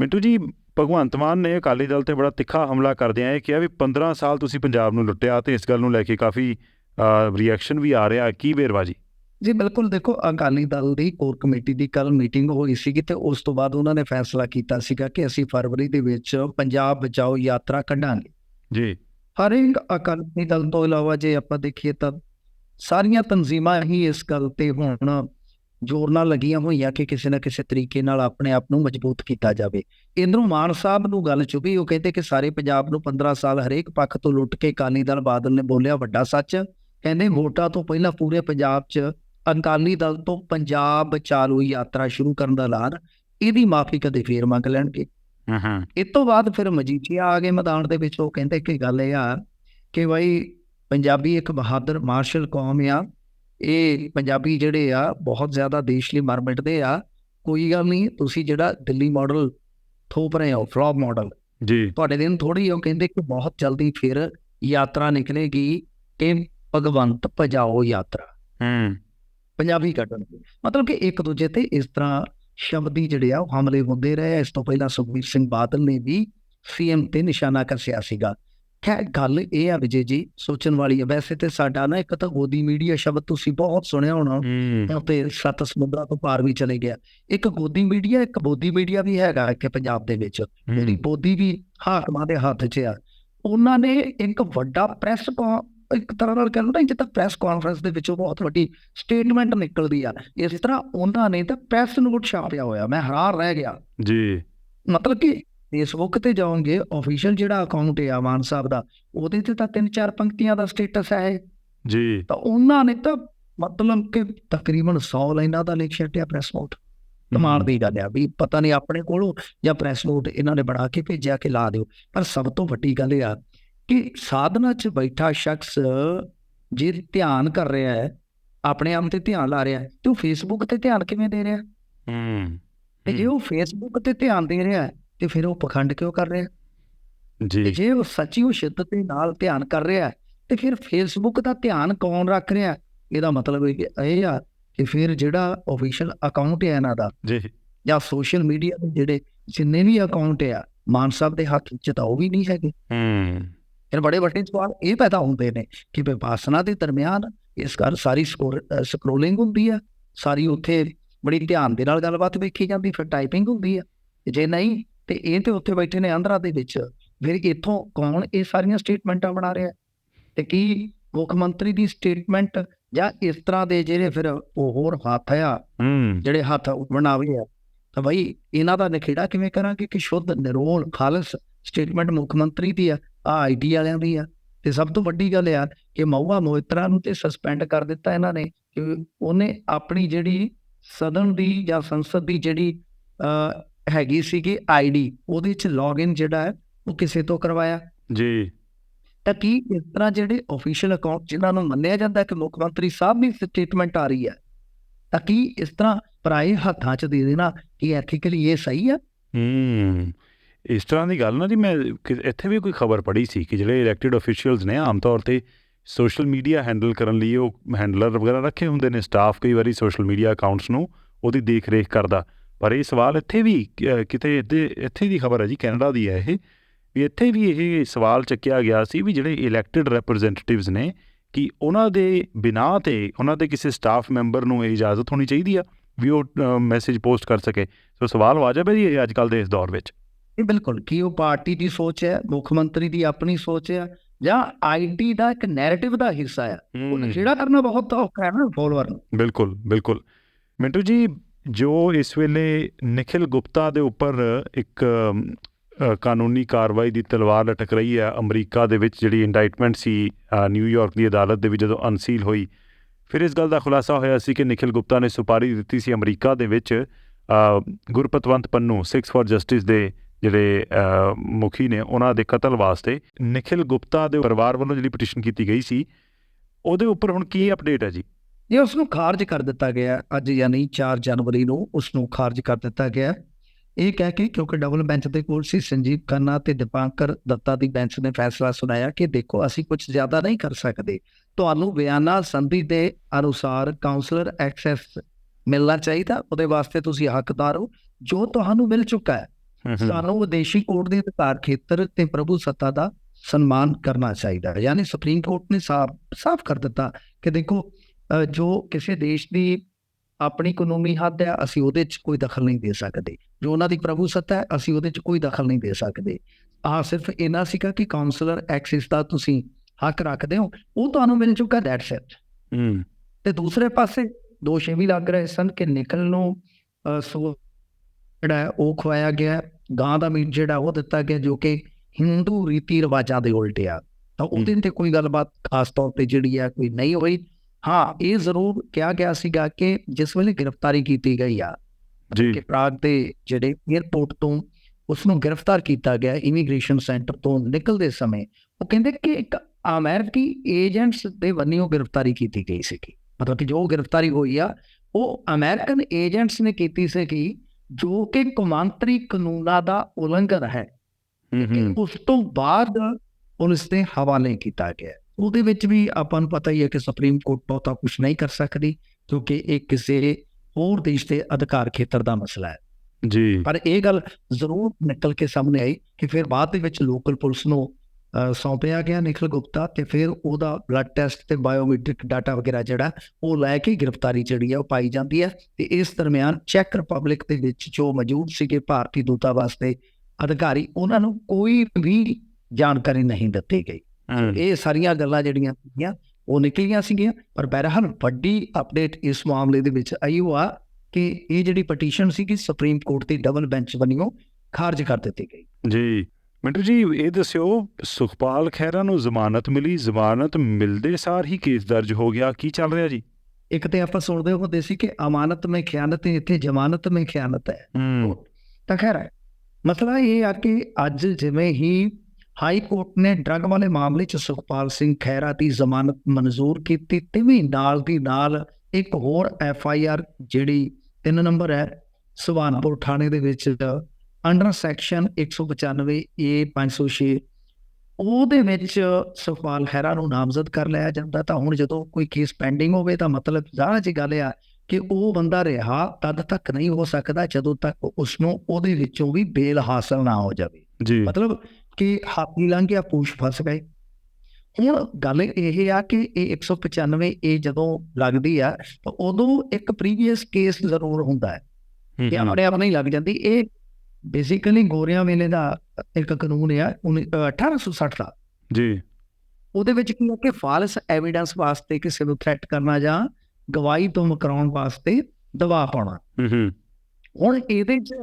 ਮਿੰਟੂ ਜੀ ਭਗਵੰਤ ਮਾਨ ਨੇ ਅਕਾਲੀ ਦਲ ਤੇ ਬੜਾ ਤਿੱਖਾ ਹਮਲਾ ਕਰਦਿਆਂ ਇਹ ਕਿਹਾ ਵੀ 15 ਸਾਲ ਤੁਸੀਂ ਪੰਜਾਬ ਨੂੰ ਲੁੱਟਿਆ ਤੇ ਇਸ ਗੱਲ ਨੂੰ ਲੈ ਕੇ ਕਾਫੀ ਰਿਐਕਸ਼ਨ ਵੀ ਆ ਰਿਹਾ। ਕੀ ਵੇਰਵਾ ਜੀ? ਜੀ ਬਿਲਕੁਲ ਦੇਖੋ ਅਕਾਲੀ ਦਲ ਦੀ ਕੋਰ ਕਮੇਟੀ ਦੀ ਕੱਲ ਮੀਟਿੰਗ ਹੋਈ ਸੀਗੀ ਤੇ ਉਸ ਤੋਂ ਬਾਅਦ ਉਹਨਾਂ ਨੇ ਫੈਸਲਾ ਕੀਤਾ ਸੀਗਾ ਕਿ ਅਸੀਂ ਫਰਵਰੀ ਦੇ ਵਿੱਚ ਪੰਜਾਬ ਬਚਾਓ ਯਾਤਰਾ ਕੱਢਾਂਗੇ। ਜੀ। ਹਰ ਇੱਕ ਅਕਾਲੀ ਦਲ ਤੋਂ ਇਲਾਵਾ ਜੇ ਆਪਾਂ ਦੇਖੀਏ ਤਾਂ ਸਾਰੀਆਂ ਤਨਜ਼ੀਮਾਂ ਹੀ ਇਸ ਗੱਲ ਤੇ ਹੁਣ ਜ਼ੋਰ ਨਾਲ ਲੱਗੀਆਂ ਹੋਈਆਂ ਕਿ ਕਿਸੇ ਨਾ ਕਿਸੇ ਤਰੀਕੇ ਨਾਲ ਆਪਣੇ ਆਪ ਨੂੰ ਮਜ਼ਬੂਤ ਕੀਤਾ ਜਾਵੇ। ਇੰਦਰੂ ਮਾਨ ਸਾਹਿਬ ਨੂੰ ਗੱਲ ਚੁਭੀ ਉਹ ਕਹਿੰਦੇ ਕਿ ਸਾਰੇ ਪੰਜਾਬ ਨੂੰ 15 ਸਾਲ ਹਰੇਕ ਪੱਖ ਤੋਂ ਲੁੱਟ ਕੇ ਅਕਾਲੀ ਦਲ ਬਾਦਲ ਨੇ ਬੋਲਿਆ ਵੱਡਾ ਸੱਚ। ਕਹਿੰਦੇ ਵੋਟਾਂ ਤੋਂ ਪਹਿਲਾਂ ਪੂਰੇ ਪੰਜਾਬ 'ਚ ਅਕਾਲੀ ਦਲ ਤੋਂ ਪੰਜਾਬ ਬਚਾਲੂ ਯਾਤਰਾ ਸ਼ੁਰੂ ਕਰਨ ਦਾ ਐਲਾਨ ਇਹਦੀ ਮਾਫੀ ਕਦੇ ਫੇਰ ਮੰਗ ਲੈਣਗੇ। ਹਾਂ। ਇਸ ਤੋਂ ਬਾਅਦ ਫਿਰ ਮਜੀਠੀਆ ਆ ਗਏ ਮੈਦਾਨ ਦੇ ਵਿੱਚ ਉਹ ਕਹਿੰਦੇ ਕਿ ਗੱਲ ਇਹ ਆ ਕਿ ਬਈ ਪੰਜਾਬੀ ਇੱਕ ਬਹਾਦਰ ਮਾਰਸ਼ਲ ਕੌਮ ਆ ਇਹ ਪੰਜਾਬੀ ਜਿਹੜੇ ਆ ਬਹੁਤ ਜ਼ਿਆਦਾ ਦੇਸ਼ ਲਈ ਮਰ ਮਿਟਦੇ ਆ। ਕੋਈ ਗੱਲ ਨਹੀਂ ਤੁਸੀਂ ਜਿਹੜਾ ਦਿੱਲੀ ਮਾਡਲ ਥੋਪ ਰਹੇ ਹੋ ਫਲॉप ਮਾਡਲ ਜੀ। ਤੁਹਾਡੇ ਦਿਨ ਥੋੜੀ ਉਹ ਕਹਿੰਦੇ ਕਿ ਬਹੁਤ ਜਲਦੀ ਫਿਰ ਯਾਤਰਾ ਨਿਕਲੇਗੀ ਕਿ ਭਗਵੰਤ ਭਜਾਓ ਯਾਤਰਾ। ਹੂੰ। ਪੰਜਾਬੀ ਕੱਢਣਗੇ ਮਤਲਬ ਕਿ ਇੱਕ ਦੂਜੇ ਤੇ ਇਸ ਤਰ੍ਹਾਂ ਸ਼ਬਦੀ ਜਿਹੜੇ ਆ ਉਹ ਹਮਲੇ ਹੁੰਦੇ ਰਹੇ। ਇਸ ਤੋਂ ਪਹਿਲਾਂ ਸੁਖਬੀਰ ਸਿੰਘ ਬਾਦਲ ਨੇ ਵੀ ਸੀਐਮ ਤੇ ਨਿਸ਼ਾਨਾ ਕੱਸਿਆ ਸੀਗਾ। ਖੈਰ ਗੱਲ ਇਹ ਆ ਵਿਜੇ ਜੀ ਸੋਚਣ ਵਾਲੀ ਹੈ ਵੈਸੇ ਤੇ ਸਾਡਾ ਨਾ ਇੱਕ ਤਾਂ ਗੋਦੀ ਮੀਡੀਆ ਸ਼ਬਦ ਤੁਸੀਂ ਬਹੁਤ ਸੁਣਿਆ ਹੋਣਾ ਤੇ ਸੱਤ ਸਮੁੰਦਰਾਂ ਤੋਂ ਪਾਰ ਵੀ ਚਲੇ ਗਿਆ। ਇੱਕ ਗੋਦੀ ਮੀਡੀਆ ਇੱਕ ਬੋਦੀ ਮੀਡੀਆ ਵੀ ਹੈਗਾ ਇੱਥੇ ਪੰਜਾਬ ਦੇ ਵਿੱਚ ਜਿਹੜੀ ਬੋਦੀ ਵੀ ਹਾਕਮਾਂ ਦੇ ਹੱਥ 'ਚ ਆ। ਉਹਨਾਂ ਨੇ ਇੱਕ ਵੱਡਾ ਪ੍ਰੈਸ ਇੱਕ ਤਰ੍ਹਾਂ ਨਾਲ ਕਹਿੰਦਾ ਨਾ ਜਿੱਦਾਂ ਪ੍ਰੈਸ ਕਾਨਫਰੰਸ ਦੇ ਵਿੱਚੋਂ ਬਹੁਤ ਵੱਡੀ ਸਟੇਟਮੈਂਟ ਨਿਕਲਦੀ ਆ। ਇਸ ਤਰ੍ਹਾਂ ਉਹਨਾਂ ਨੇ ਤਾਂ ਪ੍ਰੈਸ ਨੋਟ ਛਾਪਿਆ ਹੋਇਆ ਮੈਂ ਹੈਰਾਨ ਰਹਿ ਗਿਆ। ਜੀ। ਮਤਲਬ ਕਿ ਫੇਸਬੁੱਕ ਤੇ ਜਾਓਗੇ ਅਫੀਸ਼ੀਅਲ ਜਿਹੜਾ ਅਕਾਊਂਟ ਹੈ ਮਾਨ ਸਾਹਿਬ ਦਾ ਉਹਦੇ ਤੇ ਤਾਂ ਤਿੰਨ ਚਾਰ ਪੰਕਤੀਆਂ ਦਾ ਸਟੇਟਸ ਹੈ। ਜੀ। ਤਾਂ ਉਹਨਾਂ ਨੇ ਤਾਂ ਮਤਲਬ ਕਿ ਤਕਰੀਬਨ 100 ਲਾਈਨਾਂ ਦਾ ਲਿਖ ਛੱਡਿਆ ਪ੍ਰੈਸ ਨੋਟ ਕਮਾਲ ਦੀ ਗੱਲ ਆ ਵੀ ਪਤਾ ਨਹੀਂ ਆਪਣੇ ਕੋਲੋਂ ਜਾਂ ਪ੍ਰੈਸ ਨੋਟ ਇਹਨਾਂ ਨੇ ਬਣਾ ਕੇ ਭੇਜਿਆ ਕਿ ਲਾ ਦਿਓ। ਪਰ ਸਭ ਤੋਂ ਵੱਡੀ ਗੱਲ ਇਹ ਆ ਕਿ ਸਾਧਨਾ 'ਚ ਬੈਠਾ ਸ਼ਖਸ ਜੇ ਧਿਆਨ ਕਰ ਰਿਹਾ ਹੈ ਆਪਣੇ ਆਪ ਤੇ ਧਿਆਨ ਲਾ ਰਿਹਾ ਤੇ ਉਹ ਫੇਸਬੁੱਕ ਤੇ ਧਿਆਨ ਕਿਵੇਂ ਦੇ ਰਿਹਾ? ਹੂੰ। ਤੇ ਜੇ ਉਹ ਫੇਸਬੁੱਕ ਤੇ ਧਿਆਨ ਦੇ ਰਿਹਾ ਹੈ ਤੇ ਫਿਰ ਉਹ ਪਖੰਡ ਕਿਉਂ ਕਰ ਰਿਹਾ? ਜੀ। ਜੇ ਉਹ ਸੱਚੀ ਉਹ ਸ਼ਿੱਦਤ ਦੇ ਨਾਲ ਧਿਆਨ ਕਰ ਰਿਹਾ ਤੇ ਫਿਰ ਫੇਸਬੁੱਕ ਦਾ ਧਿਆਨ ਕੌਣ ਰੱਖ ਰਿਹਾ? ਇਹਦਾ ਮਤਲਬ ਇਹ ਇਹ ਆ ਕਿ ਫਿਰ ਜਿਹੜਾ ਅਫੀਸ਼ੀਅਲ ਅਕਾਊਂਟ ਹੈ ਇਹਨਾਂ ਦਾ ਜੀ। ਜਾਂ ਸੋਸ਼ਲ ਮੀਡੀਆ ਦੇ ਜਿਹੜੇ ਜਿੰਨੇ ਵੀ ਅਕਾਊਂਟ ਆ ਮਾਨ ਸਾਹਿਬ ਦੇ ਹੱਥ 'ਚ ਤਾਂ ਉਹ ਵੀ ਨਹੀਂ ਹੈਗੇ। ਹੂੰ। ਫਿਰ ਬੜੇ ਵੱਡੇ ਸਵਾਲ ਇਹ ਪੈਦਾ ਹੁੰਦੇ ਨੇ ਕਿ ਵਿਪਾਸਨਾ ਦੇ ਦਰਮਿਆਨ ਇਸ ਕਰ ਸਾਰੀ ਸਕਰੋਲਿੰਗ ਹੁੰਦੀ ਆ ਸਾਰੀ ਉੱਥੇ ਬੜੀ ਧਿਆਨ ਦੇ ਨਾਲ ਗੱਲਬਾਤ ਵੇਖੀ ਜਾਂਦੀ ਫਿਰ ਟਾਈਪਿੰਗ ਹੁੰਦੀ ਆ। ਜੇ ਨਹੀਂ ਤੇ ਇਹ ਤੇ ਉੱਥੇ ਬੈਠੇ ਨੇ ਆਂਧਰਾ ਦੇ ਵਿੱਚ। ਫਿਰ ਇੱਥੋਂ ਕੌਣ ਇਹ ਸਾਰੀਆਂ ਸਟੇਟਮੈਂਟਾਂ ਬਣਾ ਰਿਹਾ ਤੇ ਕੀ ਮੁੱਖ ਮੰਤਰੀ ਦੀ ਸਟੇਟਮੈਂਟ ਜਾਂ ਇਸ ਤਰ੍ਹਾਂ ਦੇ ਜਿਹੜੇ ਫਿਰ ਉਹ ਹੋਰ ਹੱਥ ਆ ਜਿਹੜੇ ਹੱਥ ਬਣਾਵੇ ਆ ਤਾਂ ਭਾਈ ਇਹਨਾਂ ਦਾ ਨਖੇੜਾ ਕਿਵੇਂ ਕਰਾਂਗੇ ਕਿ ਸ਼ੁੱਧ ਨਿਰੋਲ ਖਾਲਸ ਸਟੇਟਮੈਂਟ ਮੁੱਖ ਮੰਤਰੀ ਦੀ ਆ ਆ ਆਈਟੀ ਵਾਲਿਆਂ ਦੀ ਆ? ਤੇ ਸਭ ਤੋਂ ਵੱਡੀ ਗੱਲ ਆ ਕਿ ਮਹੁਆ ਮੋਇਤਰਾ ਨੂੰ ਤੇ ਸਸਪੈਂਡ ਕਰ ਦਿੱਤਾ ਇਹਨਾਂ ਨੇ ਕਿ ਉਹਨੇ ਆਪਣੀ ਜਿਹੜੀ ਸਦਨ ਦੀ ਜਾਂ ਸੰਸਦ ਦੀ ਜਿਹੜੀ ਹੈਗੀ ਸੀਗੀ ਆਈਡੀ ਉਹਦੇ ਚ ਲੌਗਇਨ ਜਿਹੜਾ ਹੈ ਉਹ ਕਿਸੇ ਤੋਂ ਕਰਵਾਇਆ। ਜੀ। ਤਾਂ ਕੀ ਇਸ ਤਰ੍ਹਾਂ ਜਿਹੜੇ ਅਫੀਸ਼ੀਅਲ ਅਕਾਊਂਟ ਜਿਨ੍ਹਾਂ ਨੂੰ ਮੰਨਿਆ ਜਾਂਦਾ ਕਿ ਮੁੱਖ ਮੰਤਰੀ ਸਾਹਿਬ ਦੀ ਸਟੇਟਮੈਂਟ ਆ ਰਹੀ ਹੈ ਤਾਂ ਕੀ ਇਸ ਤਰ੍ਹਾਂ ਪਰਾਏ ਹੱਥਾਂ 'ਚ ਦੇ ਦੇਣਾ ਕਿ ਐਥੀਕਲੀ ਇਹ ਸਹੀ ਆ? ਹੂੰ ਇਸ ਤਰ੍ਹਾਂ ਦੀ ਗੱਲ ਨਾ ਜੀ ਮੈਂ ਕਿ- ਇੱਥੇ ਵੀ ਕੋਈ ਖਬਰ ਪੜ੍ਹੀ ਸੀ ਕਿ ਜਿਹੜੇ ਇਲੈਕਟਿਡ ਅਫੀਸ਼ੀਅਲਸ ਨੇ ਆਮ ਤੌਰ ਤੇ ਸੋਸ਼ਲ ਮੀਡੀਆ ਹੈਂਡਲ ਕਰਨ ਲਈ ਉਹ ਹੈਂਡਲਰ ਵਗੈਰਾ ਰੱਖੇ ਹੁੰਦੇ ਨੇ ਸਟਾਫ ਕਈ ਵਾਰੀ ਸੋਸ਼ਲ ਮੀਡੀਆ ਅਕਾਊਂਟਸ ਨੂੰ ਉਹਦੀ ਦੇਖ-ਰੇਖ ਕਰਦਾ। ਪਰ ਇਹ ਸਵਾਲ ਇੱਥੇ ਵੀ ਕਿਤੇ ਇੱਥੇ- ਦੀ ਖਬਰ ਹੈ ਜੀ ਕੈਨੇਡਾ ਦੀ ਹੈ ਇਹ ਵੀ ਇੱਥੇ ਵੀ ਇਹ ਸਵਾਲ ਚੱਕਿਆ ਗਿਆ ਸੀ ਵੀ ਜਿਹੜੇ ਇਲੈਕਟਿਡ ਰਿਪਰੈਜ਼ੈਂਟੇਟਿਵਸ ਨੇ ਕਿ ਉਹਨਾਂ ਦੇ ਬਿਨਾਂ ਤੇ ਉਹਨਾਂ ਦੇ ਕਿਸੇ ਸਟਾਫ ਮੈਂਬਰ ਨੂੰ ਇਹ ਇਜਾਜ਼ਤ ਹੋਣੀ ਚਾਹੀਦੀ ਆ ਵੀ ਉਹ ਮੈਸੇਜ ਪੋਸਟ ਕਰ ਸਕੇ। ਸੋ ਸਵਾਲ ਵਾਜਬ ਹੈ ਜੀ ਇਹ ਅੱਜ ਕੱਲ ਦੇ ਇਸ ਦੌਰ ਵਿੱਚ। ਇਹ ਬਿਲਕੁਲ ਕੀ ਉਹ ਪਾਰਟੀ ਦੀ ਸੋਚ ਹੈ ਮੁੱਖ ਮੰਤਰੀ ਦੀ ਆਪਣੀ ਸੋਚ ਹੈ ਜਾਂ ਆਈਟੀ ਦਾ ਇੱਕ ਨੈਰੇਟਿਵ ਦਾ ਹਿੱਸਾ ਹੈ ਉਹ ਜਿਹੜਾ ਕਰਨਾ ਬਹੁਤ ਔਖਾ ਹੈ ਨਾ ਫੋਲੋਅਰ ਨੂੰ। ਬਿਲਕੁਲ ਬਿਲਕੁਲ। ਮਿੰਟੂ ਜੀ ਜੋ ਇਸ ਵੇਲੇ ਨikhil ਗੁਪਤਾ ਦੇ ਉੱਪਰ ਇੱਕ ਕਾਨੂੰਨੀ ਕਾਰਵਾਈ ਦੀ ਤਲਵਾਰ ਲਟਕ ਰਹੀ ਹੈ ਅਮਰੀਕਾ ਦੇ ਵਿੱਚ ਜਿਹੜੀ ਇੰਡਾਈਟਮੈਂਟ ਸੀ ਅ, ਨਿਊਯਾਰਕ ਦੀ ਅਦਾਲਤ ਦੇ ਵਿੱਚ ਜਦੋਂ ਅਨਸੀਲ ਹੋਈ। ਫਿਰ ਇਸ ਗੱਲ ਦਾ ਖੁਲਾਸਾ ਹੋਇਆ ਸੀ ਕਿ ਨikhil ਗੁਪਤਾ ਨੇ ਸੁਪਾਰੀ ਦਿੱਤੀ ਸੀ ਅਮਰੀਕਾ ਦੇ ਵਿੱਚ ਗੁਰਪਤਵੰਤ ਪੰਨੂ 6 ਫॉर ਜਸਟਿਸ ਦੇ ਜਿਹੜੇ ਮੁਖੀ ਨੇ ਉਹਨਾਂ ਦੇ ਕਤਲ ਵਾਸਤੇ ਨikhil ਗੁਪਤਾ ਦੇ ਪਰਿਵਾਰ ਵੱਲੋਂ ਜਿਹੜੀ ਪਟੀਸ਼ਨ ਕੀਤੀ ਗਈ ਸੀ ਉਹਦੇ ਉੱਪਰ ਹੁਣ ਕੀ ਅਪਡੇਟ ਹੈ ਜੀ? ਇਹ ਉਸ ਨੂੰ ਖਾਰਜ ਕਰ ਦਿੱਤਾ ਗਿਆ ਅੱਜ ਯਾਨੀ 4 ਜਨਵਰੀ ਨੂੰ ਉਸ ਨੂੰ ਖਾਰਜ ਕਰ ਦਿੱਤਾ ਗਿਆ ਇਹ ਕਹਿ ਕੇ ਕਿਉਂਕਿ ਡਬਲ ਬੈਂਚ ਦੇ ਕੋਲ ਸੀ ਸੰਜੀਵ ਖੰਨਾ ਤੇ ਦੀਪਾਂਕਰ ਦੱਤਾ ਦੀ ਬੈਂਚ ਨੇ ਫੈਸਲਾ ਸੁਣਾਇਆ ਕਿ ਦੇਖੋ ਅਸੀਂ ਕੁਝ ਜ਼ਿਆਦਾ ਨਹੀਂ ਕਰ ਸਕਦੇ। ਤੁਹਾਨੂੰ ਬਿਆਨਾ ਸੰਧੀ ਦੇ ਅਨੁਸਾਰ ਕਾਉਂਸਲਰ ਐਕਸੈਸ ਮਿਲਣਾ ਚਾਹੀਦਾ ਉਹਦੇ ਵਾਸਤੇ ਤੁਸੀਂ ਹੱਕਦਾਰ ਹੋ ਜੋ ਤੁਹਾਨੂੰ ਮਿਲ ਚੁੱਕਾ ਹੈ। ਸਾਨੂੰ ਵਿਦੇਸ਼ੀ ਕੋਰਟ ਦੇ ਅਧਿਕਾਰ ਖੇਤਰ ਤੇ ਪ੍ਰਭੂ ਸੱਤਾ ਦਾ ਸਨਮਾਨ ਕਰਨਾ ਚਾਹੀਦਾ। ਹੈ ਯਾਨੀ ਸੁਪਰੀਮ ਕੋਰਟ ਨੇ ਸਾਫ਼ ਸਾਫ਼ ਕਰ ਦਿੱਤਾ ਕਿ ਦੇਖੋ ਜੋ ਕਿਸੇ ਦੇਸ਼ ਦੀ ਆਪਣੀ ਕਾਨੂੰਨੀ ਹੱਦ ਹੈ ਅਸੀਂ ਉਹਦੇ 'ਚ ਕੋਈ ਦਖਲ ਨਹੀਂ ਦੇ ਸਕਦੇ। ਜੋ ਉਹਨਾਂ ਦੀ ਪ੍ਰਭੂ ਸੱਤਾ ਹੈ ਅਸੀਂ ਉਹਦੇ 'ਚ ਕੋਈ ਦਖਲ ਨਹੀਂ ਦੇ ਸਕਦੇ। ਆ ਸਿਰਫ ਇਹਨਾਂ ਸੀਗਾ ਕਿ ਕਾਉਂਸਲਰ ਐਕਸਿਸ ਦਾ ਤੁਸੀਂ ਹੱਕ ਰੱਖਦੇ ਹੋ ਉਹ ਤੁਹਾਨੂੰ ਮਿਲ ਚੁੱਕਾ ਦੈਟਸ ਇਟ ਹੂੰ। ਤੇ ਦੂਸਰੇ ਪਾਸੇ ਦੋਸ਼ ਇਹ ਵੀ ਲੱਗ ਰਹੇ ਸਨ ਕਿ ਨਿਕਲ ਨੂੰ ਸੋ ਜਿਹੜਾ ਉਹ ਖਵਾਇਆ ਗਿਆ ਗਾਂ ਦਾ ਮੀਟ ਜਿਹੜਾ ਉਹ ਦਿੱਤਾ ਗਿਆ ਜੋ ਕਿ ਹਿੰਦੂ ਰੀਤੀ ਰਿਵਾਜਾਂ ਦੇ ਉਲਟ ਆ। ਤਾਂ ਉਹਦੇ ਤੇ ਕੋਈ ਗੱਲਬਾਤ ਖਾਸ ਤੌਰ ਤੇ ਜਿਹੜੀ ਹੈ ਕੋਈ ਨਹੀਂ ਹੋਈ। ਹਾਂ ਇਹ ਜ਼ਰੂਰ ਕਿਹਾ ਗਿਆ ਸੀਗਾ ਕਿ ਜਿਸ ਵੇਲੇ ਗ੍ਰਿਫਤਾਰੀ ਕੀਤੀ ਗਈ ਆ ਜੀ ਕਿ ਪ੍ਰਾਗ ਦੇ ਜਿਹੜੇ 에ਅਰਪੋਰਟ ਤੋਂ ਉਸ ਨੂੰ ਗ੍ਰਿਫਤਾਰ ਕੀਤਾ ਗਿਆ ਇਮੀਗ੍ਰੇਸ਼ਨ ਸੈਂਟਰ ਤੋਂ ਨਿਕਲਦੇ ਸਮੇਂ ਉਹ ਕਹਿੰਦੇ ਕਿ ਇੱਕ ਅਮਰੀਕੀ ਏਜੰਟਸ ਦੇ ਵੱਲੋਂ ਗ੍ਰਿਫਤਾਰੀ ਕੀਤੀ ਗਈ ਸੀ ਮਤਲਬ ਕਿ ਜੋ ਗ੍ਰਿਫਤਾਰੀ ਹੋਈ ਆ ਉਹ ਅਮਰੀਕਨ ਏਜੰਟਸ ਨੇ ਕੀਤੀ ਸੀ ਕਿ ਜੋ ਕਿ ਕੌਮਾਂਤਰੀ ਕਾਨੂੰਨਾਂ ਦਾ ਉਲੰਘਣ ਹੂੰ ਉਸ ਤੋਂ ਬਾਅਦ ਪੁਲਿਸ ਦੇ ਹਵਾਲੇ ਕੀਤਾ ਗਿਆ ਉਹਦੇ ਵਿੱਚ ਵੀ ਆਪਾਂ ਨੂੰ ਪਤਾ ਹੀ ਹੈ ਕਿ ਸੁਪਰੀਮ ਕੋਰਟ ਬਹੁਤਾ ਕੁਝ ਨਹੀਂ ਕਰ ਸਕਦੀ ਕਿਉਂਕਿ ਇਹ ਕਿਸੇ ਹੋਰ ਦੇਸ਼ ਦੇ ਅਧਿਕਾਰ ਖੇਤਰ ਦਾ ਮਸਲਾ ਹੈ। ਜੀ। ਪਰ ਇਹ ਗੱਲ ਜ਼ਰੂਰ ਨਿਕਲ ਕੇ ਸਾਹਮਣੇ ਆਈ ਕਿ ਫਿਰ ਬਾਅਦ ਦੇ ਵਿੱਚ ਲੋਕਲ ਪੁਲਿਸ ਨੂੰ ਸੌਂਪਿਆ ਗਿਆ ਨਿਖਲ ਗੁਪਤਾ ਤੇ ਫਿਰ ਉਹਦਾ ਬਲੱਡ ਟੈਸਟ ਤੇ ਬਾਇਓਮੈਟ੍ਰਿਕ ਡਾਟਾ ਵਗੈਰਾ ਜਿਹੜਾ ਉਹ ਲੈ ਕੇ ਗ੍ਰਿਫਤਾਰੀ ਜਿਹੜੀ ਹੈ ਉਹ ਪਾਈ ਜਾਂਦੀ ਹੈ ਤੇ ਇਸ ਦਰਮਿਆਨ ਚੈੱਕ ਰਿਪਬਲਿਕ ਦੇ ਵਿੱਚ ਜੋ ਮੌਜੂਦ ਸੀਗੇ ਭਾਰਤੀ ਦੂਤਾਵਾਸ ਦੇ ਅਧਿਕਾਰੀ ਉਹਨਾਂ ਨੂੰ ਕੋਈ ਵੀ ਜਾਣਕਾਰੀ ਨਹੀਂ ਦਿੱਤੀ ਗਈ। ਇਹ ਸਾਰੀਆਂ ਗੱਲਾਂ ਜਿਹੜੀਆਂ ਸੀਗੀਆਂ ਉਹ ਨਿਕਲੀਆਂ ਸੀਗੀਆਂ। ਪਰ ਬਹਿਰਹਾਲ ਵੱਡੀ ਅਪਡੇਟ ਇਸ ਮਾਮਲੇ ਦੇ ਵਿੱਚ ਆਈ ਹੋਆ ਕਿ ਇਹ ਜਿਹੜੀ ਪਟੀਸ਼ਨ ਸੀਗੀ ਸੁਪਰੀਮ ਕੋਰਟ ਦੀ ਡਬਲ ਬੈਂਚ ਵੱਲੋਂ ਖਾਰਜ ਕਰ ਦਿੱਤੀ ਗਈ। ਜੀ। ਮਿੰਟੂ ਜੀ ਇਹ ਦੱਸਿਓ ਸੁਖਪਾਲ ਖਹਿਰਾ ਨੂੰ ਜ਼ਮਾਨਤ ਮਿਲੀ ਜ਼ਮਾਨਤ ਮਿਲਦੇ ਸਾਰ ਹੀ ਕੇਸ ਦਰਜ ਹੋ ਗਿਆ। ਕੀ ਚੱਲ ਰਿਹਾ ਜੀ? ਇੱਕ ਤੇ ਆਪਾਂ ਸੁਣਦੇ ਹੁੰਦੇ ਸੀ ਕਿ ਅਮਾਨਤ ਮੈਂ ਖਿਆਨਤ ਹੈ ਇੱਥੇ ਜ਼ਮਾਨਤ ਮੈਂ ਖਿਆਨਤ ਹੈ। ਤਾਂ ਖੈਰ ਮਸਲਾ ਇਹ ਆ ਕਿ ਅੱਜ ਜਿਵੇਂ ਹੀ ਹਾਈ ਕੋਰਟ ਨੇ ਡਰੱਗ ਵਾਲੇ ਮਾਮਲੇ 'ਚ ਸੁਖਪਾਲ ਸਿੰਘ ਖਹਿਰਾ ਦੀ ਜ਼ਮਾਨਤ ਮਨਜ਼ੂਰ ਕੀਤੀ ਤਿਵੇਂ ਨਾਲ ਦੀ ਨਾਲ ਇੱਕ ਹੋਰ ਐਫ ਆਈ ਆਰ ਜਿਹੜੀ 3 ਨੰਬਰ ਹੈ ਸੁਭਾਨਪੁਰ ਥਾਣੇ ਦੇ ਵਿੱਚ ਅੰਡਰ ਸੈਕਸ਼ਨ 195 ਏ 506 ਉਹਦੇ ਵਿੱਚ ਸੁਖਪਾਲ ਖਹਿਰਾ ਨੂੰ ਨਾਮਜ਼ਦ ਕਰ ਲਿਆ ਜਾਂਦਾ। ਤਾਂ ਹੁਣ ਜਦੋਂ ਕੋਈ ਕੇਸ ਪੈਂਡਿੰਗ ਹੋਵੇ ਤਾਂ ਮਤਲਬ ਜ਼ਾਹਰ ਜੀ ਗੱਲ ਆ ਕਿ ਉਹ ਬੰਦਾ ਰਿਹਾ ਤਦ ਤੱਕ ਨਹੀਂ ਹੋ ਸਕਦਾ ਜਦੋਂ ਤੱਕ ਉਸ ਨੂੰ ਉਹਦੇ ਵਿੱਚੋਂ ਵੀ ਬੇਲ ਹਾਸਲ ਨਾ ਹੋ ਜਾਵੇ। ਜੀ। ਮਤਲਬ ਕਿ ਹਾਥੀ ਲੰਘ ਗਿਆ ਪੂਛ ਫਸ ਗਏ। ਹੁਣ ਗੱਲ ਇਹ ਆ ਕਿ ਇਹ 195 ਇਹ ਜਦੋਂ ਲੱਗਦੀ ਆ ਤਾਂ ਉਦੋਂ ਇੱਕ ਪ੍ਰੀਵੀਅਸ ਕੇਸ ਜ਼ਰੂਰ ਹੁੰਦਾ ਹੈ। ਹੂੰ, ਆਪਣੇ ਆਪ ਨਹੀਂ ਲੱਗ ਜਾਂਦੀ। ਇਹ ਬੇਸਿਕਲੀ ਗੋਰਿਆਂ ਵੇਲੇ ਦਾ ਇੱਕ ਕਾਨੂੰਨ ਆ ਉੱਨੀ- ਅ, 1860 ਦਾ। ਜੀ। ਉਹਦੇ ਵਿੱਚ ਕੀ ਹੈ ਕਿ ਫਾਲਸ ਐਵੀਡੈਂਸ ਵਾਸਤੇ ਕਿਸੇ ਨੂੰ ਥ੍ਰੈਟ ਕਰਨਾ ਜਾਂ ਗਵਾਹੀ ਤੋਂ ਮੁਕਰਾਉਣ ਵਾਸਤੇ ਦਬਾਅ ਪਾਉਣਾ। ਹੂੰ ਹੂੰ। ਹੁਣ ਇਹਦੇ 'ਚ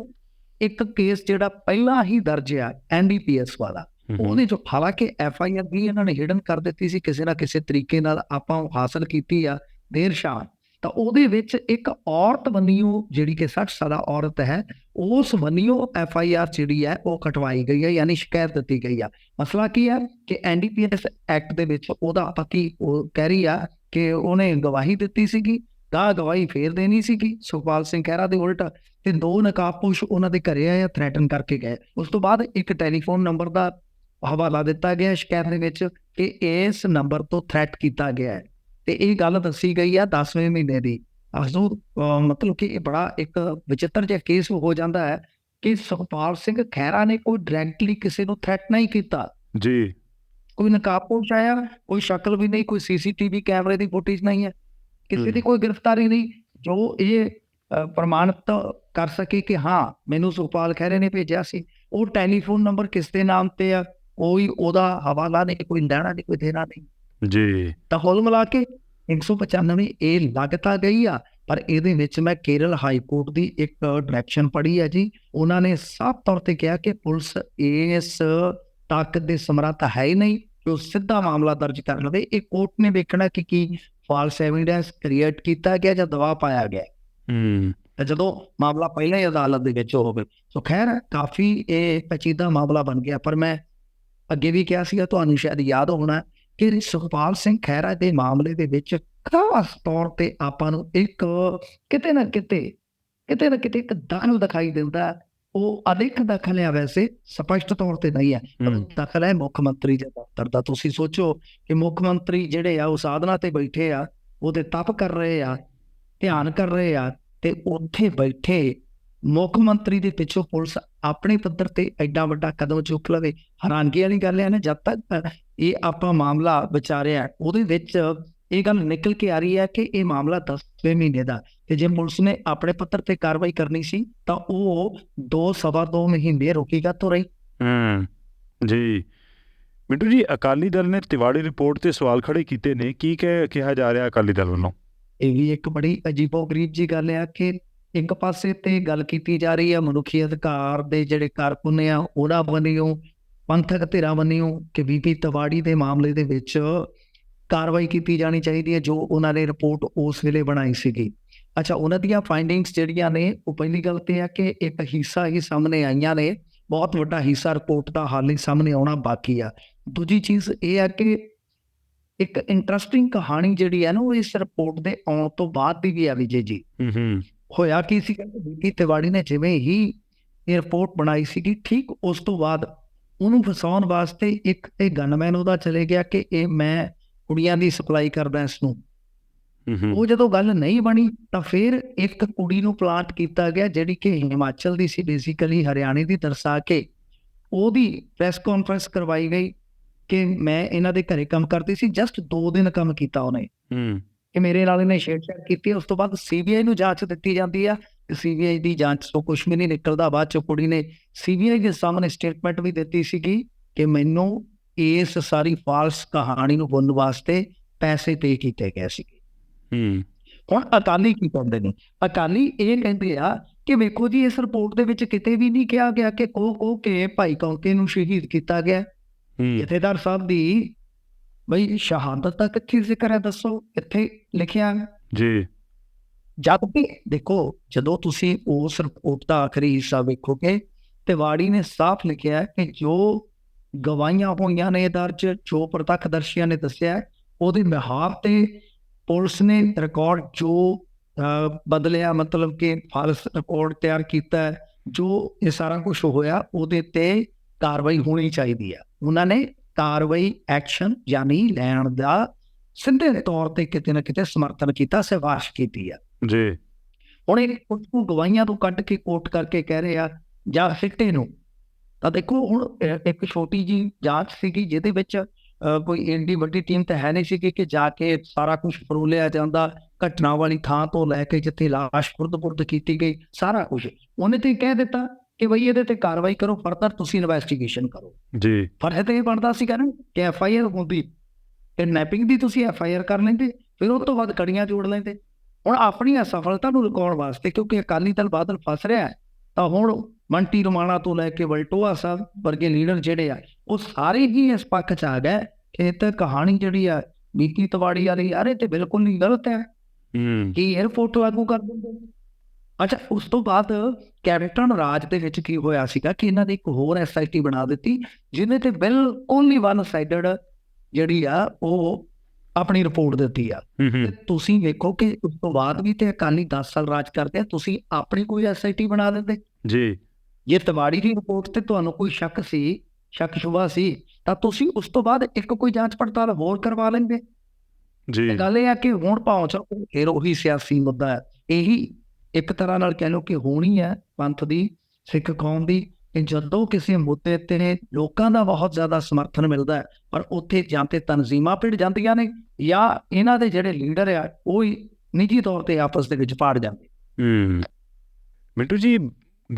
ਇੱਕ ਕੇਸ ਜਿਹੜਾ ਪਹਿਲਾਂ ਹੀ ਦਰਜ ਆ ਐਨਡੀਪੀਐਸ ਵਾਲਾ ਉਹਦੇ 'ਚ ਹਾਲਾਂਕਿ ਐਫ ਆਈ ਆਰ ਵੀ ਇਹਨਾਂ ਨੇ ਹਿਡਨ ਕਰ ਦਿੱਤੀ ਸੀ ਕਿਸੇ ਨਾ ਕਿਸੇ ਤਰੀਕੇ ਨਾਲ ਆਪਾਂ ਹਾਸਲ ਕੀਤੀ ਆ ਦੇਰ ਸ਼ਾਮ। ਤਾਂ ਉਹਦੇ ਵਿੱਚ ਇੱਕ ਔਰਤ ਬੰਨਿਓ ਜਿਹੜੀ ਕਿ 60 ਸਾਲਾ ਔਰਤ ਹੈ ਉਸ ਬੰਨਿਓ ਐਫ ਆਈ ਆਰ ਜਿਹੜੀ ਹੈ ਉਹ ਕਟਵਾਈ ਗਈ ਹੈ ਯਾਨੀ ਸ਼ਿਕਾਇਤ ਦਿੱਤੀ ਗਈ ਆ। ਮਸਲਾ ਕੀ ਹੈ ਕਿ ਐਨਡੀਪੀਐਸ ਐਕਟ ਦੇ ਵਿੱਚ ਉਹਦਾ ਪਤੀ ਉਹ ਕਹਿ ਰਹੀ ਆ ਕਿ ਉਹਨੇ ਗਵਾਹੀ ਦਿੱਤੀ ਸੀਗੀ ਤਾਂ ਗਵਾਹੀ ਫੇਰ ਦੇਣੀ ਸੀਗੀ। ਸੁਖਪਾਲ ਸਿੰਘ ਖਹਿਰਾ ਦੇ ਉਲਟ ਤੇ ਦੋ ਨਕਾਬਪੋਸ਼ ਉਹਨਾਂ ਦੇ ਘਰੇ ਆਏ ਥ੍ਰੈਟਨ ਕਰਕੇ ਗਏ। ਉਸ ਤੋਂ ਬਾਅਦ ਇੱਕ ਟੈਲੀਫੋਨ ਨੰਬਰ ਦਾ ਹਵਾਲਾ ਦਿੱਤਾ ਗਿਆ ਸ਼ਿਕਾਇਤ ਦੇ ਵਿੱਚ ਕਿ ਇਸ ਨੰਬਰ ਤੋਂ ਥ੍ਰੈਟ ਕੀਤਾ ਗਿਆ ਹੈ। ਤੇ ਇਹ ਗੱਲ ਦੱਸੀ ਗਈ ਆ 10ਵੇਂ ਮਹੀਨੇ ਦੀ। ਅਸੂ ਮਤਲਬ ਕਿ ਇਹ ਬੜਾ ਇੱਕ ਵਿਚਿੱਤਰ ਜਿਹਾ ਕੇਸ ਹੋ ਜਾਂਦਾ ਹੈ ਕਿ ਸੁਖਪਾਲ ਸਿੰਘ ਖਹਿਰਾ ਨੇ ਕੋਈ ਡਾਇਰੈਕਟਲੀ ਕਿਸੇ ਨੂੰ ਥ੍ਰੈਟ ਨਹੀਂ ਕੀਤਾ। ਜੀ। ਕੋਈ ਨਕਾਬਪੋਸ਼ ਆਇਆ ਕੋਈ ਸ਼ਕਲ ਵੀ ਨਹੀਂ ਕੋਈ ਸੀਸੀਟੀਵੀ ਕੈਮਰੇ ਦੀ ਫੁਟੇਜ ਨਹੀਂ ਹੈ। ਕਿਸੇ ਦੀ। ਕੋਈ ਗ੍ਰਿਫਤਾਰੀ ਨਹੀਂ। ਜੋ ਇਹ ਪ੍ਰਮਾਣਿਤ ਕਰ ਸਕੇ ਕਿ ਹਾਂ ਮੈਨੂੰ ਸੁਖਪਾਲ ਖਹਿਰੇ ਨੇ ਭੇਜਿਆ ਸੀ। ਉਹ ਟੈਲੀਫੋਨ ਨੰਬਰ ਕਿਸ ਦੇ ਨਾਮ ਤੇ ਆ ਕੋਈ ਉਹਦਾ ਹਵਾਲਾ ਨਹੀਂ ਕੋਈ ਲੈਣਾ ਨਹੀਂ ਕੋਈ ਦੇਣਾ ਨਹੀਂ। ਜੀ। ਤਾਂ ਹੋਲ ਮਿਲਾ ਕੇ 195 ਇਹ ਲੱਗਤਾ ਗਈ ਆ ਪਰ ਇਹਦੇ ਵਿੱਚ ਮੈਂ ਕੇਰਲ ਹਾਈ ਕੋਰਟ ਦੀ ਇੱਕ ਡਾਇਰੈਕਸ਼ਨ ਪੜ੍ਹੀ ਹੈ ਜੀ। ਉਹਨਾਂ ਨੇ ਸਾਫ਼ ਤੌਰ ਤੇ ਕਿਹਾ ਕਿ ਪੁਲਿਸ ਇਸ ਤਾਕਤ ਦੇ ਸਮਰੱਥ ਹੈ ਹੀ ਨਹੀਂ ਕਿ ਉਹ ਸਿੱਧਾ ਮਾਮਲਾ ਦਰਜ ਕਰ ਲਵੇ। ਇਹ ਕੋਰਟ ਨੇ ਵੇਖਣਾ ਕਿ ਕੀ ਫਾਲਸ ਐਵੀਡੈਂਸ ਕ੍ਰੀਏਟ ਕੀਤਾ ਗਿਆ ਜਾਂ ਦਬਾਅ ਪਾਇਆ ਗਿਆ। ਹੂੰ। ਤੇ ਜਦੋਂ ਮਾਮਲਾ ਪਹਿਲਾਂ ਹੀ ਅਦਾਲਤ ਦੇ ਵਿੱਚ ਹੋਵੇ। ਸੋ ਖੈਰ ਕਾਫੀ ਇਹ ਪੇਚੀਦਾ ਮਾਮਲਾ ਬਣ ਗਿਆ। ਪਰ ਮੈਂ ਅੱਗੇ ਵੀ ਕਿਹਾ ਸੀਗਾ ਤੁਹਾਨੂੰ ਸ਼ਾਇਦ ਯਾਦ ਹੋਣਾ ਕਿ ਸੁਖਪਾਲ ਸਿੰਘ ਖਹਿਰਾ ਦੇ ਮਾਮਲੇ ਦੇ ਵਿੱਚ ਖਾਸ ਤੌਰ ਤੇ ਆਪਾਂ ਨੂੰ ਇੱਕ ਕਿਤੇ ਨਾ ਕਿਤੇ ਕਿਤੇ ਨਾ ਕਿਤੇ ਇੱਕ ਦਖਲ ਦਿਖਾਈ ਦਿੰਦਾ। ਉਹ ਅਧਿਕ ਦਖਲ ਹੈ ਵੈਸੇ ਸਪਸ਼ਟ ਤੌਰ ਤੇ ਨਹੀਂ ਹੈ। ਦਖਲ ਹੈ ਮੁੱਖ ਮੰਤਰੀ ਦੇ ਦਫ਼ਤਰ ਦਾ। ਤੁਸੀਂ ਸੋਚੋ ਕਿ ਮੁੱਖ ਮੰਤਰੀ ਜਿਹੜੇ ਆ ਉਹ ਸਾਧਨਾ ਤੇ ਬੈਠੇ ਆ ਉਹਦੇ ਤਪ ਕਰ ਰਹੇ ਆ। ਧਿਆਨ ਕਰ ਰਹੇ ਆ ਤੇ ਉੱਥੇ ਬੈਠੇ ਮੁੱਖ ਮੰਤਰੀ ਦੇ ਪਿੱਛੋਂ ਪੁਲਿਸ ਆਪਣੇ ਪੱਧਰ ਤੇ ਐਡਾ ਵੱਡਾ ਕਦਮ ਚੁੱਕ ਲਵੇ। ਹੈਰਾਨਗੀ ਵਾਲੀ ਗੱਲ ਹੈ ਨਾ, ਜਦ ਤੱਕ ਇਹ ਆਪਾਂ ਮਾਮਲਾ ਵਿਚਾਰਿਆ ਉਹਦੇ ਵਿੱਚ ਇਹ ਗੱਲ ਨਿਕਲ ਕੇ ਆ ਰਹੀ ਹੈ ਕਿ ਇਹ ਮਾਮਲਾ 10ਵੇਂ ਮਹੀਨੇ ਦਾ ਤੇ ਜੇ ਪੁਲਿਸ ਨੇ ਆਪਣੇ ਪੱਤਰ ਤੇ ਕਾਰਵਾਈ ਕਰਨੀ ਸੀ, ਤਾਂ ਉਹ ਦੋ ਸਵਾ ਦੋ ਮਹੀਨੇ ਰੁਕੇਗਾ ਤੋਂ ਰਹੀ। ਹੂੰ, ਜੀ। ਮਿੰਟੂ ਜੀ, ਅਕਾਲੀ ਦਲ ਨੇ ਤਿਵਾੜੀ ਰਿਪੋਰਟ ਤੇ ਸਵਾਲ ਖੜੇ ਕੀਤੇ ਨੇ। ਕੀ ਕਿਹਾ ਜਾ ਰਿਹਾ ਅਕਾਲੀ ਦਲ ਵੱਲੋਂ? ਇਹ ਵੀ ਇੱਕ ਬੜੀ ਅਜੀਬੋ-ਗਰੀਬ ਜੀ ਗੱਲ ਹੈ ਕਿ ਇੱਕ ਪਾਸੇ ਤੇ ਗੱਲ ਕੀਤੀ ਜਾ ਰਹੀ ਹੈ, ਮਨੁੱਖੀ ਅਧਿਕਾਰ ਦੇ ਜਿਹੜੇ ਕਾਰਕੁਨ ਆ, ਉਹਨਾਂ ਵੱਲੋਂ ਪੰਥਕ ਧਿਰਾਂ ਵੱਲੋਂ ਕਿ ਬੀਬੀ ਤਵਾੜੀ ਦੇ ਮਾਮਲੇ ਦੇ ਵਿੱਚ ਕਾਰਵਾਈ ਕੀਤੀ ਜਾਣੀ ਚਾਹੀਦੀ ਹੈ, ਜੋ ਉਹਨਾਂ ਨੇ ਰਿਪੋਰਟ ਉਸ ਵੇਲੇ ਬਣਾਈ ਸੀਗੀ। ਅੱਛਾ, ਉਹਨਾਂ ਦੀਆਂ ਫਾਈਂਡਿੰਗਸ ਜਿਹੜੀਆਂ ਨੇ, ਉਹ ਪਹਿਲੀ ਗੱਲ ਤੇ ਹੈ ਕਿ ਇੱਕ ਹਿੱਸਾ ਹੀ ਸਾਹਮਣੇ ਆਈਆਂ ਨੇ, ਬਹੁਤ ਵੱਡਾ ਹਿੱਸਾ ਰਿਪੋਰਟ ਦਾ ਹਾਲੇ ਸਾਹਮਣੇ ਆਉਣਾ ਬਾਕੀ ਆ। ਦੂਜੀ ਚੀਜ਼ ਇਹ ਆ ਕਿ ਇੱਕ ਇੰਟਰਸਟਿੰਗ ਕਹਾਣੀ ਜਿਹੜੀ ਹੈ ਨਾ ਉਹ ਇਸ ਰਿਪੋਰਟ ਦੇ ਆਉਣ ਤੋਂ ਬਾਅਦ ਦੀ ਵੀ ਆ ਵਿਜੇ ਜੀ। ਹੂੰ ਹੂੰ। ਹੋਇਆ ਕੀ ਸੀ ਕਿ ਬੀਬੀ ਤਿਵਾੜੀ ਨੇ ਜਿਵੇਂ ਹੀ ਇਹ ਰਿਪੋਰਟ ਬਣਾਈ ਸੀਗੀ ਠੀਕ ਉਸ ਤੋਂ ਬਾਅਦ ਉਹਨੂੰ ਫਸਾਉਣ ਵਾਸਤੇ ਇੱਕ ਇਹ ਗਨਮੈਨ ਉਹਦਾ ਚਲੇ ਗਿਆ ਕਿ ਇਹ ਮੈਂ ਕੁੜੀਆਂ ਦੀ ਸਪਲਾਈ ਕਰਦਾ ਇਸ ਨੂੰ। ਉਹ ਜਦੋਂ ਗੱਲ ਨਹੀਂ ਬਣੀ ਤਾਂ ਫਿਰ ਇੱਕ ਕੁੜੀ ਨੂੰ ਪਲਾਂਟ ਕੀਤਾ ਗਿਆ ਜਿਹੜੀ ਕਿ ਹਿਮਾਚਲ ਦੀ ਸੀ ਬੇਸਿਕਲੀ ਹਰਿਆਣੇ ਦੀ ਦਰਸਾ ਕੇ ਉਹਦੀ ਪ੍ਰੈਸ ਕਾਨਫਰੰਸ ਕਰਵਾਈ ਗਈ। ਕਿ ਮੈਂ ਇਹਨਾਂ ਦੇ ਘਰੇ ਕੰਮ ਕਰਦੀ ਸੀ ਜਸਟ 2 ਦਿਨ ਕੰਮ ਕੀਤਾ ਉਹਨੇ। ਹੂੰ। ਕਿ ਮੇਰੇ ਨਾਲ ਇਹਨੇ ਛੇੜਛਾੜ ਕੀਤੀ ਉਸ ਤੋਂ ਬਾਅਦ ਸੀਬੀਆਈ ਨੂੰ ਜਾਂਚ ਦਿੱਤੀ ਜਾਂਦੀ ਆ ਸੀਬੀਆਈ ਦੀ ਜਾਂਚ ਤੋਂ ਕੁਝ ਵੀ ਨਹੀਂ ਨਿਕਲਦਾ ਬਾਅਦ ਚ ਕੁੜੀ ਨੇ ਸੀਬੀਆਈ ਦੇ ਸਾਹਮਣੇ ਸਟੇਟਮੈਂਟ ਵੀ ਦਿੱਤੀ ਸੀਗੀ ਕਿ ਮੈਨੂੰ ਇਸ ਸਾਰੀ ਫਾਲਸ ਕਹਾਣੀ ਨੂੰ ਬੁਣਨ ਵਾਸਤੇ ਪੈਸੇ ਪੇ ਕੀਤੇ ਗਏ ਸੀ। ਹੂੰ। ਹੁਣ ਅਕਾਲੀ ਕੀ ਕਹਿੰਦੇ ਨੇ? ਅਕਾਲੀ ਇਹ ਕਹਿੰਦੇ ਆ ਕਿ ਵੇਖੋ ਜੀ ਇਸ ਰਿਪੋਰਟ ਦੇ ਵਿੱਚ ਕਿਤੇ ਵੀ ਨਹੀਂ ਕਿਹਾ ਗਿਆ ਕਿ ਕੋ ਕੋ ਕੇ ਭਾਈ ਕੌਂਕੇ ਨੂੰ ਸ਼ਹੀਦ ਕੀਤਾ ਗਿਆ। ਜਥੇਦਾਰ ਸਾਹਿਬ ਦੀ ਬਈ ਸ਼ਹਾਦਤ ਦਾ ਕਿੱਥੇ ਜ਼ਿਕਰ ਹੈ ਦੱਸੋ ਇੱਥੇ ਲਿਖਿਆ ਹੈ। ਜੀ ਜਦ ਕਿ ਦੇਖੋ ਜਦੋਂ ਤੁਸੀਂ ਉਸ ਰਿਪੋਰਟ ਦਾ ਆਖਰੀ ਹਿੱਸਾ ਵੇਖੋਗੇ ਤੇ ਵਾੜੀ ਨੇ ਸਾਫ਼ ਲਿਖਿਆ ਹੈ ਕਿ ਜੋ ਗਵਾਹੀਆਂ ਹੋਈਆਂ ਨੇ ਦਰਜ ਜੋ ਪ੍ਰਤੱਖਦਰਸ਼ੀਆਂ ਨੇ ਦੱਸਿਆ ਉਹਦੇ ਬਿਹਾਫ ਤੇ ਪੁਲਿਸ ਨੇ ਰਿਕਾਰਡ ਜੋ ਬਦਲਿਆ ਮਤਲਬ ਕਿ ਫਾਲਸ ਰਿਕਾਰਡ ਤਿਆਰ ਕੀਤਾ ਜੋ ਇਹ ਸਾਰਾ ਕੁਝ ਹੋਇਆ ਉਹਦੇ ਤੇ ਕਾਰਵਾਈ ਹੋਣੀ ਚਾਹੀਦੀ ਹੈ ਉਹਨਾਂ ਨੇ ਕਾਰਵਾਈ ਐਕਸ਼ਨ ਯਾਨੀ ਲੈਣ ਦਾ ਸਿੱਧੇ ਤੌਰ ਤੇ ਕਿਤੇ ਨਾ ਕਿਤੇ ਸਮਰਥਨ ਕੀਤਾ ਸਿਫਾਰਿਸ਼ ਕੀਤੀ ਆ। ਜੀ। ਹੁਣ ਇਹ ਕੁਝ ਕੁ ਗਵਾਹੀਆਂ ਤੋਂ ਕੱਢ ਕੇ ਕੋਟ ਕਰਕੇ ਕਹਿ ਰਹੇ ਆ ਜਾਂ ਸਿੱਟੇ ਨੂੰ। ਤਾਂ ਦੇਖੋ ਹੁਣ ਇੱਕ ਛੋਟੀ ਜੀ ਜਾਂਚ ਸੀਗੀ ਜਿਹਦੇ ਵਿੱਚ ਕੋਈ ਇੰਡੀ ਵੱਡੀ ਟੀਮ ਤਾਂ ਹੈ ਨਹੀਂ ਸੀ ਕਿ ਜਾ ਕੇ ਸਾਰਾ ਕੁਝ ਫਰੋਲਿਆ ਜਾਂਦਾ ਘਟਨਾ ਵਾਲੀ ਥਾਂ ਤੋਂ ਲੈ ਕੇ ਜਿੱਥੇ ਲਾਸ਼ ਖੁਰਦ-ਪੁਰਦ ਕੀਤੀ ਗਈ ਸਾਰਾ ਕੁਝ। ਉਹਨੇ ਤੇ ਕਹਿ ਦਿੱਤਾ ਕਿ ਬਈ ਇਹਦੇ ਤੇ ਕਾਰਵਾਈ ਕਰੋ ਫਰਦਰ ਤੁਸੀਂ ਇਨਵੈਸਟੀਗੇਸ਼ਨ ਕਰੋ। ਜੀ। ਇਹ ਤਾਂ ਇਹ ਬਣਦਾ ਸੀਗਾ ਨਾ ਕਿ ਐਫ ਆਈ ਆਰ ਹੁੰਦੀ ਕਿਡਨੈਪਿੰਗ ਦੀ ਤੁਸੀਂ ਐਫ ਆਈ ਆਰ ਕਰ ਲੈਂਦੇ ਫਿਰ ਉਸ ਤੋਂ ਬਾਅਦ ਕੜੀਆਂ ਜੋੜ ਲੈਂਦੇ। ਹੁਣ ਆਪਣੀ ਅਸਫਲਤਾ ਨੂੰ ਲੁਕਾਉਣ ਵਾਸਤੇ ਕਿਉਂਕਿ ਅਕਾਲੀ ਦਲ ਬਾਦਲ ਫਸ ਰਿਹਾ ਹੈ ਤਾਂ ਹੁਣ ਮੰਟੀ ਰਮਾਣਾ ਤੋਂ ਲੈ ਕੇ ਵਲਟੋਆ ਸਾਹਿਬ ਵਰਗੇ ਲੀਡਰ ਜਿਹੜੇ ਆ ਉਹ ਸਾਰੇ ਹੀ ਇਸ ਪੱਖ 'ਚ ਆ ਗਏ ਕਿ ਇਹ ਤਾਂ ਕਹਾਣੀ ਜਿਹੜੀ ਆ ਬੀਕੀ ਤਵਾੜੀ ਵਾਲੀ ਯਾਰ ਇਹ ਤੇ ਬਿਲਕੁਲ ਨਹੀਂ ਗਲਤ ਹੈ। ਹੂੰ। ਕਿ 에어ਪੋਰਟ ਲਾਗੂ ਕਰ ਦਿੰਦੇ। ਅੱਛਾ ਉਸ ਤੋਂ ਬਾਅਦ ਕੈਪਟਨ ਰਾਜ ਦੇ ਵਿੱਚ ਕੀ ਹੋਇਆ ਸੀਗਾ ਕਿ ਇਹਨਾਂ ਨੇ ਇੱਕ ਹੋਰ ਐਸਆਈਟੀ ਬਣਾ ਦਿੱਤੀ ਜਿਹਨੇ ਤੇ ਬਿਲਕੁਲ ਹੀ ਵਨ ਸਾਈਡਡ ਜਿਹੜੀ ਆ ਉਹ ਆਪਣੀ ਰਿਪੋਰਟ ਦਿੱਤੀ ਆ। ਤੇ ਤੁਸੀਂ ਵੇਖੋ ਕਿ ਉਸ ਤੋਂ ਬਾਅਦ ਵੀ ਤੇ ਅਕਾਲੀ 10 ਸਾਲ ਰਾਜ ਕਰਦੇ ਆ ਤੁਸੀਂ ਆਪਣੀ ਕੋਈ ਐਸਆਈਟੀ ਬਣਾ ਦਿੰਦੇ। ਜੀ। ਜੇ ਤਵਾੜੀ ਦੀ ਰਿਪੋਰਟ ਤੇ ਤੁਹਾਨੂੰ ਕੋਈ ਸ਼ੱਕ ਸੀ ਸ਼ੱਕ ਸ਼ੁਬਾ ਸੀ ਤਾਂ ਤੁਸੀਂ ਉਸ ਤੋਂ ਬਾਅਦ ਇੱਕ ਕੋਈ ਜਾਂਚ ਪੜਤਾਲ ਹੋਰ ਕਰਵਾ ਲੈਂਦੇ। ਜੀ। ਗੱਲ ਇਹ ਆ ਕਿ ਹੁਣ ਪਹੁੰਚ ਫਿਰ ਉਹੀ ਸਿਆਸੀ ਮੁੱਦਾ ਹੈ। ਇਹੀ ਇੱਕ ਤਰ੍ਹਾਂ ਨਾਲ ਕਹਿ ਲਓ ਕਿ ਹੋਣੀ ਹੈ ਪੰਥ ਦੀ, ਸਿੱਖ ਕੌਮ ਦੀ, ਕਿ ਜਦੋਂ ਕਿਸੇ ਮੁੱਦੇ ਤੇ ਲੋਕਾਂ ਦਾ ਬਹੁਤ ਜ਼ਿਆਦਾ ਸਮਰਥਨ ਮਿਲਦਾ ਹੈ, ਪਰ ਉੱਥੇ ਜਾਂ ਤੇ ਤਨਜ਼ੀਮਾਂ ਭਿੜ ਜਾਂਦੀਆਂ ਨੇ ਜਾਂ ਇਹਨਾਂ ਦੇ ਜਿਹੜੇ ਲੀਡਰ ਆ, ਉਹ ਹੀ ਨਿੱਜੀ ਤੌਰ ਤੇ ਆਪਸ ਦੇ ਵਿੱਚ ਪਾੜ ਜਾਂਦੇ ਹੂੰ। ਮਿੰਟੂ ਜੀ,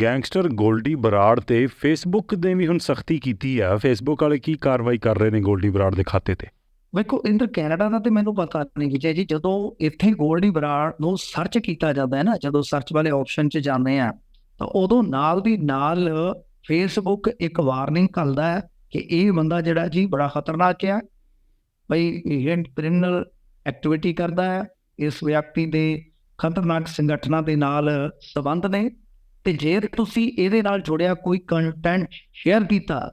ਗੈਂਗਸਟਰ ਗੋਲਡੀ ਬਰਾੜ ਤੇ ਫੇਸਬੁੱਕ ਨੇ ਵੀ ਹੁਣ ਸਖਤੀ ਕੀਤੀ ਆ। ਫੇਸਬੁੱਕ ਵਾਲੇ ਕੀ ਕਾਰਵਾਈ ਕਰ ਰਹੇ ਨੇ ਗੋਲਡੀ ਬਰਾੜ ਦੇ ਖਾਤੇ ਤੇ? ਵੇਖੋ ਇੰਦਰ ਕੈਨੇਡਾ ਦਾ ਤੇ ਮੈਨੂੰ ਪਤਾ ਨਹੀਂ ਵਿਜੇ ਜੀ ਜਦੋਂ ਇੱਥੇ ਗੋਲਡੀ ਬਰਾੜ ਨੂੰ ਸਰਚ ਕੀਤਾ ਜਾਂਦਾ ਹੈ ਨਾ ਜਦੋਂ ਸਰਚ ਵਾਲੇ ਆਪਸ਼ਨ 'ਚ ਜਾਂਦੇ ਆ ਤਾਂ ਉਦੋਂ ਨਾਲ ਦੀ ਨਾਲ ਫੇਸਬੁੱਕ ਇੱਕ ਵਾਰਨਿੰਗ ਕਰਦਾ ਹੈ ਕਿ ਇਹ ਬੰਦਾ ਜਿਹੜਾ ਜੀ ਬੜਾ ਖਤਰਨਾਕ ਹੈ ਬਈ ਇਹ ਕ੍ਰਿਮੀਨਲ ਐਕਟੀਵਿਟੀ ਕਰਦਾ ਹੈ ਇਸ ਵਿਅਕਤੀ ਦੇ ਖਤਰਨਾਕ ਸੰਗਠਨਾਂ ਦੇ ਨਾਲ ਸੰਬੰਧ ਨੇ ਤੇ ਜੇ ਤੁਸੀਂ ਇਹਦੇ ਨਾਲ ਜੁੜਿਆ ਕੋਈ ਕੰਟੈਂਟ ਸ਼ੇਅਰ ਕੀਤਾ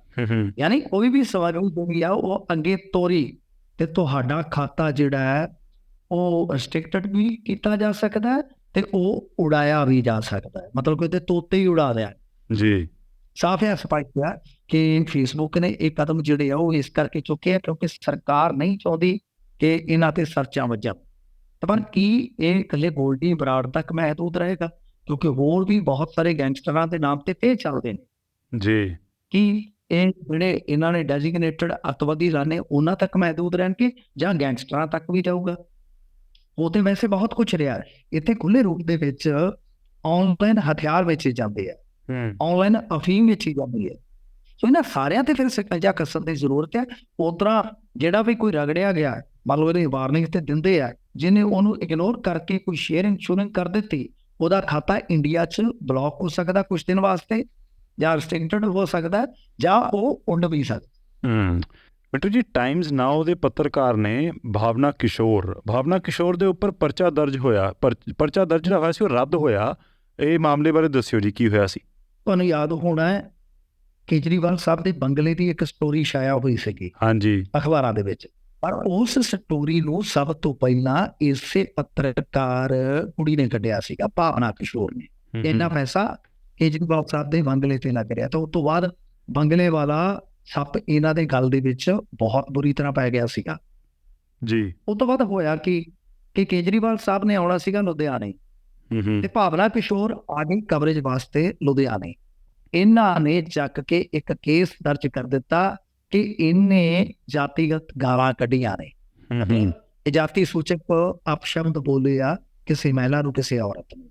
ਯਾਨੀ ਕੋਈ ਵੀ ਸਵਾਲ ਜਿਹੜੀ ਆ ਉਹ ਅੱਗੇ ਤੋਰੀ ਤੇ ਤੁਹਾਡਾ ਖਾਤਾ ਜਿਹੜਾ ਹੈ ਉਹ ਰਿਸਟ੍ਰਿਕਟਡ ਵੀ ਕੀਤਾ ਜਾ ਸਕਦਾ ਹੈ ਤੇ ਉਹ ਉਡਾਇਆ ਵੀ ਜਾ ਸਕਦਾ ਹੈ। ਮਤਲਬ ਕਿ ਉਹਦੇ ਤੋਤੇ ਹੀ ਉਡਾ ਦਿਆ ਜੀ। ਸਾਫ਼ ਹੈ ਸਪਸ਼ਟ ਹੈ ਕਿ ਫੇਸਬੁੱਕ ਨੇ ਇਹ ਕਦਮ ਜਿਹੜੇ ਆ ਉਹ ਇਸ ਕਰਕੇ ਚੁੱਕੇ ਆ ਕਿਉਂਕਿ ਸਰਕਾਰ ਨਹੀਂ ਚਾਹੁੰਦੀ ਕਿ ਇਹਨਾਂ ਤੇ ਸਰਚਾਂ ਵੱਜਣ। ਤਾਂ ਪਰ ਕੀ ਇਹ ਇਕੱਲੇ ਗੋਲਡੀ ਬਰਾੜ ਤੱਕ ਮਹਿਦੂਦ ਰਹੇਗਾ? ਕਿਉਂਕਿ ਹੋਰ ਵੀ ਬਹੁਤ ਸਾਰੇ ਗੈਂਗਸਟਰਾਂ ਦੇ ਨਾਮ ਤੇ ਫੇਰ ਚੱਲਦੇ ਨੇ। ਜੀ। ਕਿ ਇਹ ਜਿਹੜੇ ਇਹਨਾਂ ਨੇ ਡੈਜ਼ਿਗਨੇਟਡ ਅੱਤਵਾਦੀ ਲਾਣੇ ਉਹਨਾਂ ਤੱਕ ਮਹਿਦੂਦ ਰਹਿਣਗੇ ਜਾਂ ਗੈਂਗਸਟਰਾਂ ਤੱਕ ਵੀ ਜਾਊਗਾ? ਉਹ ਤੇ ਵੈਸੇ ਬਹੁਤ ਕੁਝ ਰਿਹਾ। ਹੈ। ਇੱਥੇ ਖੁੱਲੇ ਰੂਪ ਦੇ ਵਿੱਚ ਆਨਲਾਈਨ ਹਥਿਆਰ ਵੇਚੇ ਜਾਂਦੇ ਆ। ਆਨਲਾਈਨ ਅਫੀਮ ਵੇਚੀ ਜਾਂਦੀ ਹੈ ਸੋ ਇਹਨਾਂ ਸਾਰਿਆਂ ਤੇ ਫਿਰ ਸਿਕੰਜਾ ਕੱਸਣ ਦੀ ਜ਼ਰੂਰਤ ਹੈ ਉਤਰਾ ਜਿਹੜਾ ਵੀ ਕੋਈ ਰਗੜਿਆ ਗਿਆ ਮੰਨ ਲਓ ਇਹਦੇ ਵਾਰਨਿੰਗ ਤੇ ਦਿੰਦੇ ਆ ਜਿਹਨੇ ਉਹਨੂੰ ਇਗਨੋਰ ਕਰਕੇ ਕੋਈ ਸ਼ੇਅਰਿੰਗ ਸ਼ੂਰਿੰਗ ਕਰ ਦਿੱਤੀ ਉਹਦਾ ਖਾਤਾ ਇੰਡੀਆ 'ਚ ਬਲੌਕ ਹੋ ਸਕਦਾ ਕੁਝ ਦਿਨ ਵਾਸਤੇ। ਜਾਂ ਰਿਸਟ੍ਰਿਕਟਡ ਹੋ ਸਕਦਾ ਜਾਂ ਉਹ ਉੱਡ ਵੀ ਸਕਦਾ। ਹੂੰ। ਮਿੰਟੂ ਜੀ ਟਾਈਮਜ਼ ਨਾਓ ਦੇ ਪੱਤਰਕਾਰ ਨੇ ਭਾਵਨਾ ਕਿਸ਼ੋਰ ਭਾਵਨਾ ਕਿਸ਼ੋਰ ਦੇ ਉੱਪਰ ਪਰਚਾ ਦਰਜ ਹੋਇਆ ਪਰ- ਪਰਚਾ ਦਰਜ ਜਿਹੜਾ ਹੋਇਆ ਸੀ ਉਹ ਰੱਦ ਹੋਇਆ। ਇਹ ਮਾਮਲੇ ਬਾਰੇ ਦੱਸਿਓ ਜੀ ਕੀ ਹੋਇਆ ਸੀ? ਤੁਹਾਨੂੰ ਯਾਦ ਹੋਣਾ ਹੈ ਕੇਜਰੀਵਾਲ ਸਾਹਿਬ ਦੇ ਬੰਗਲੇ ਦੀ ਇੱਕ ਸਟੋਰੀ ਛਾਇਆ ਹੋਈ ਸੀਗੀ। ਹਾਂਜੀ। ਅਖਬਾਰਾਂ ਦੇ ਵਿੱਚ। ਪਰ ਉਸ ਸਟੋਰੀ ਨੂੰ ਸਭ ਤੋਂ ਪਹਿਲਾਂ ਇਸੇ ਪੱਤਰਕਾਰ ਕੁੜੀ ਨੇ ਕੱਢਿਆ ਸੀਗਾ ਭਾਵਨਾ ਕਿਸ਼ੋਰ ਨੇ। ਇੰਨਾ ਪੈਸਾ ਕੇਜਰੀਵਾਲ ਸਾਹਿਬ ਦੇ ਬੰਗਲੇ ਤੇ ਲੱਗ ਰਿਹਾ। ਤਾਂ ਉਸ ਤੋਂ ਬਾਅਦ ਬੰਗਲੇ ਵਾਲਾ ਸੱਪ ਇਹਨਾਂ ਦੇ ਗਲ ਦੇ ਵਿੱਚ ਬਹੁਤ ਬੁਰੀ ਤਰ੍ਹਾਂ ਪੈ ਗਿਆ ਸੀਗਾ। ਜੀ। ਉਸ ਤੋਂ ਬਾਅਦ ਹੋਇਆ ਕਿ ਕਿ ਕੇਜਰੀਵਾਲ ਸਾਹਿਬ ਨੇ ਆਉਣਾ ਸੀਗਾ ਲੁਧਿਆਣੇ। ਤੇ ਭਾਵਨਾ ਕਿਸ਼ੋਰ ਆ ਗਈ ਕਵਰੇਜ ਵਾਸਤੇ ਲੁਧਿਆਣੇ। ਇਹਨਾਂ ਨੇ ਚੱਕ ਕੇ ਇੱਕ ਕੇਸ ਦਰਜ ਕਰ ਦਿੱਤਾ ਕਿ ਇਹਨੇ ਜਾਤੀਗਤ ਗਾਲਾਂ ਕੱਢੀਆਂ ਨੇ। ਇਹ ਜਾਤੀ ਸੂਚਕ ਅਪਸ਼ਬਦ ਬੋਲੇ ਆ ਕਿਸੇ ਮਹਿਲਾ ਨੂੰ ਕਿਸੇ ਔਰਤ ਨੂੰ।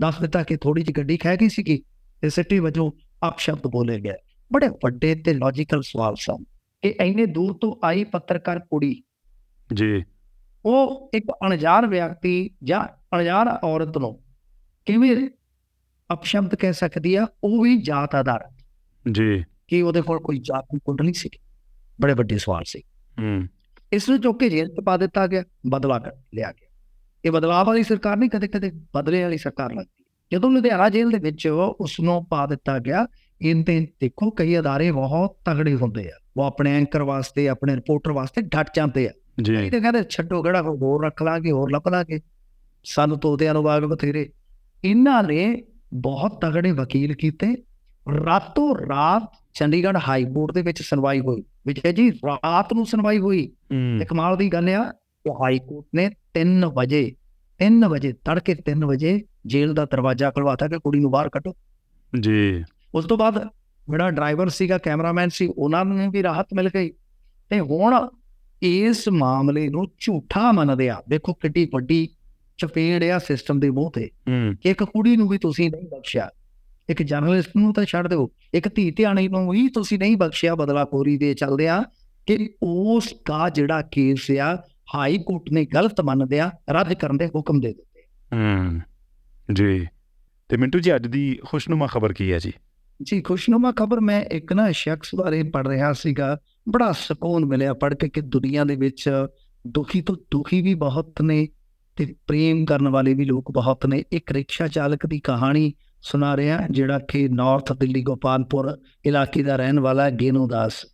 ਦੱਸ ਦਿੱਤਾ ਕਿ ਥੋੜੀ ਜਿਹੀ ਗੱਡੀ ਖਹਿ ਗਈ ਸੀਗੀ ਤੇ ਸਿੱਟੀ ਵਜੋਂ ਅਪਸ਼ਬਦ ਬੋਲੇ ਗਏ। ਬੜੇ ਵੱਡੇ ਤੇ ਲੌਜੀਕਲ ਸਵਾਲ ਸਨ ਕਿ ਇੰਨੇ ਦੂਰ ਤੋਂ ਆਈ ਪੱਤਰਕਾਰ ਕੁੜੀ ਜੀ। ਉਹ ਇੱਕ ਅਣਜਾਣ ਵਿਅਕਤੀ ਜਾਂ ਅਣਜਾਣ ਔਰਤ ਨੂੰ ਕਿਵੇਂ ਅਪਸ਼ਬਦ ਕਹਿ ਸਕਦੀ ਆ? ਉਹ ਵੀ ਜਾਤ ਆਧਾਰ ਜੀ। ਕਿ ਉਹਦੇ ਕੋਲ ਕੋਈ ਜਾਤ ਦੀ ਕੁੰਡਲੀ ਸੀ ਬੜੇ ਵੱਡੇ ਸਵਾਲ ਸੀ। ਹੂੰ। ਇਸ ਨੂੰ ਚੁੱਕ ਕੇ ਜੇਲ੍ਹ 'ਚ ਪਾ ਦਿੱਤਾ ਗਿਆ ਬਦਲਾ ਕਰ ਲਿਆ ਗਿਆ। ਇਹ ਬਦਲਾਅ ਵਾਲੀ ਸਰਕਾਰ ਨਹੀਂ ਕਦੇ ਕਦੇ ਬਦਲੇ ਵਾਲੀ ਸਰਕਾਰ ਲੱਗਦੀ। ਜਦੋਂ ਲੁਧਿਆਣਾ ਜੇਲ੍ਹ ਦੇ ਵਿੱਚ ਉਸ ਨੂੰ ਪਾ ਦਿੱਤਾ ਗਿਆ ਇਹਦੇ ਦੇਖੋ ਕਈ ਅਦਾਰੇ ਬਹੁਤ ਤਗੜੇ ਹੁੰਦੇ ਆ। ਉਹ ਆਪਣੇ ਐਂਕਰ ਵਾਸਤੇ ਆਪਣੇ ਰਿਪੋਰਟਰ ਵਾਸਤੇ ਡਟ ਜਾਂਦੇ ਆ। ਜੀ। ਤਾਂ ਕਹਿੰਦੇ ਛੱਡੋ ਕਿਹੜਾ ਹੋਰ ਰੱਖ ਲਾਂਗੇ ਹੋਰ ਲੱਭ ਲਾਂਗੇ। ਸਾਨੂੰ ਤੋਤਿਆਂ ਨੂੰ ਬਾਗ ਬਥੇਰੇ। ਇਹਨਾਂ ਨੇ ਬਹੁਤ ਤਗੜੇ ਵਕੀਲ ਕੀਤੇ। ਰਾਤੋਂ ਰਾਤ ਚੰਡੀਗੜ੍ਹ ਹਾਈ ਕੋਰਟ ਦੇ ਵਿੱਚ ਸੁਣਵਾਈ ਹੋਈ। ਵਿੱਚ ਜੀ ਰਾਤ ਨੂੰ ਸੁਣਵਾਈ ਹੋਈ। ਤੇ ਕਮਾਲ ਦੀ ਗੱਲ ਆ ਕਿ ਹਾਈ ਕੋਰਟ ਨੇ 3 ਵਜੇ 3 ਵਜੇ ਤੜਕੇ 3 ਵਜੇ ਜੇਲ੍ਹ ਦਾ ਦਰਵਾਜ਼ਾ ਖੁਲਵਾਤਾ ਕਿ ਕੁੜੀ ਨੂੰ ਬਾਹਰ ਕੱਢੋ ਜੀ ਉਸ ਤੋਂ ਬਾਅਦ ਜਿਹੜਾ ਡਰਾਈਵਰ ਸੀਗਾ ਕੈਮਰਾਮੈਨ ਸੀ ਉਹਨਾਂ ਨੂੰ ਵੀ ਰਾਹਤ ਮਿਲ ਗਈ ਤੇ ਹੁਣ ਇਸ ਮਾਮਲੇ ਨੂੰ ਝੂਠਾ ਮੰਨਦੇ ਆ ਦੇਖੋ ਕਿੱਡੀ ਵੱਡੀ ਚਪੇੜ ਆ ਸਿਸਟਮ ਦੇ ਮੂੰਹ ਤੇ ਇੱਕ ਕੁੜੀ ਨੂੰ ਵੀ ਤੁਸੀਂ ਨਹੀਂ ਬਖਸ਼ਿਆ ਇੱਕ ਜਰਨਲਿਸਟ ਨੂੰ ਤਾਂ ਛੱਡ ਦਿਓ ਇੱਕ ਧੀ ਧਿਆਣੀ ਨੂੰ ਵੀ ਤੁਸੀਂ ਨਹੀਂ ਬਖਸ਼ਿਆ ਬਦਲਾਖੋਰੀ ਦੇ ਚੱਲਦੇ ਆ ਕਿ ਉਸ ਦਾ ਜਿਹੜਾ ਕੇਸ ਆ ਹਾਈ ਕੋਰਟ ਨੇ ਗਲਤ ਮੰਨਦੇ ਆ ਰੱਦ ਕਰਨ ਦੇ ਹੁਕਮ ਦੇ ਦਿੱਤੇ। ਹੂੰ ਜੀ। ਤੇ ਮਿੰਟੂ ਜੀ ਅੱਜ ਦੀ ਖੁਸ਼ਨੁਮਾ ਖਬਰ ਕੀ ਹੈ ਜੀ? ਜੀ ਖੁਸ਼ਨੁਮਾ ਖਬਰ ਮੈਂ ਇੱਕ ਨਾ ਸ਼ਖਸ ਬਾਰੇ ਪੜ ਰਿਹਾ ਸੀਗਾ। ਬੜਾ ਸਕੂਨ ਮਿਲਿਆ ਪੜ ਕੇ ਕਿ ਦੁਨੀਆ ਦੇ ਵਿੱਚ ਦੁਖੀ ਤੋਂ ਦੁਖੀ ਵੀ ਬਹੁਤ ਨੇ ਤੇ ਪ੍ਰੇਮ ਕਰਨ ਵਾਲੇ ਵੀ ਲੋਕ ਬਹੁਤ ਨੇ। ਇੱਕ ਰਿਕਸ਼ਾ ਚਾਲਕ ਦੀ ਕਹਾਣੀ ਸੁਣਾ ਰਿਹਾ ਜਿਹੜਾ ਕਿ ਨਾਰਥ ਦਿੱਲੀ ਗੋਪਾਲਪੁਰ ਇਲਾਕੇ ਦਾ ਰਹਿਣ ਵਾਲਾ ਗੇਨੂ ਦਾਸ।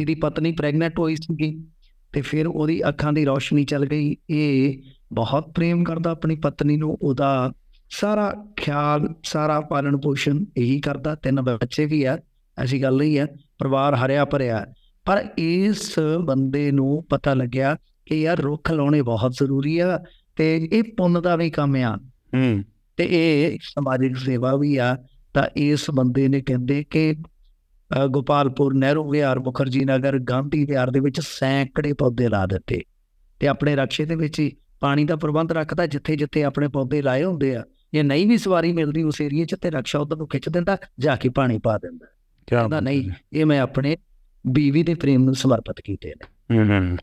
ਇਹਦੀ ਪਤਨੀ ਪ੍ਰੈਗਨੈਂਟ ਹੋਈ ਸੀਗੀ। ਤੇ ਫਿਰ ਉਹਦੀ ਅੱਖਾਂ ਦੀ ਰੌਸ਼ਨੀ ਚਲ ਗਈ। ਇਹ ਬਹੁਤ ਪ੍ਰੇਮ ਕਰਦਾ ਆਪਣੀ ਪਤਨੀ ਨੂੰ। ਉਹਦਾ ਸਾਰਾ ਖਿਆਲ ਸਾਰਾ ਪਾਲਣ ਪੋਸ਼ਣ ਇਹੀ ਕਰਦਾ। ਤਿੰਨ ਬੱਚੇ ਵੀ ਆ ਐਸੀ ਗੱਲ ਨਹੀਂ ਹੈ ਪਰਿਵਾਰ ਹਰਿਆ ਭਰਿਆ। ਪਰ ਇਸ ਬੰਦੇ ਨੂੰ ਪਤਾ ਲੱਗਿਆ ਕਿ ਯਾਰ ਰੁੱਖ ਲਾਉਣੇ ਬਹੁਤ ਜ਼ਰੂਰੀ ਆ ਤੇ ਇਹ ਪੁੰਨ ਦਾ ਵੀ ਕੰਮ ਆ। ਹੂੰ। ਤੇ ਇਹ ਸਮਾਜਿਕ ਸੇਵਾ ਵੀ ਆ। ਤਾਂ ਇਸ ਬੰਦੇ ਨੇ ਕਹਿੰਦੇ ਕਿ ਗੋਪਾਲਪੁਰ ਨਹਿਰੂ ਵਿਹਾਰ ਮੁਖਰਜੀ ਨਗਰ ਗਾਂਧੀ ਵਿਹਾਰ ਦੇ ਵਿੱਚ ਸੈਂਕੜੇ ਪੌਦੇ ਲਾ ਦਿੱਤੇ ਤੇ ਆਪਣੇ ਰਕਸ਼ੇ ਦੇ ਵਿੱਚ ਹੀ ਪਾਣੀ ਦਾ ਪ੍ਰਬੰਧ ਰੱਖਦਾ ਜਿੱਥੇ ਜਿੱਥੇ ਆਪਣੇ ਪੌਦੇ ਲਾਏ ਹੁੰਦੇ ਆ। ਜੇ ਨਹੀਂ ਵੀ ਸਵਾਰੀ ਮਿਲਦੀ ਉਸ ਏਰੀਏ 'ਚ ਤੇ ਰਕਸ਼ਾ ਉਧਰ ਨੂੰ ਖਿੱਚ ਦਿੰਦਾ ਜਾ ਕੇ ਪਾਣੀ ਪਾ ਦਿੰਦਾ। ਕਹਿੰਦਾ ਨਹੀਂ ਇਹ ਮੈਂ ਆਪਣੇ ਬੀਵੀ ਦੇ ਪ੍ਰੇਮ ਨੂੰ ਸਮਰਪਿਤ ਕੀਤੇ ਨੇ। ਹੂੰ ਹੂੰ।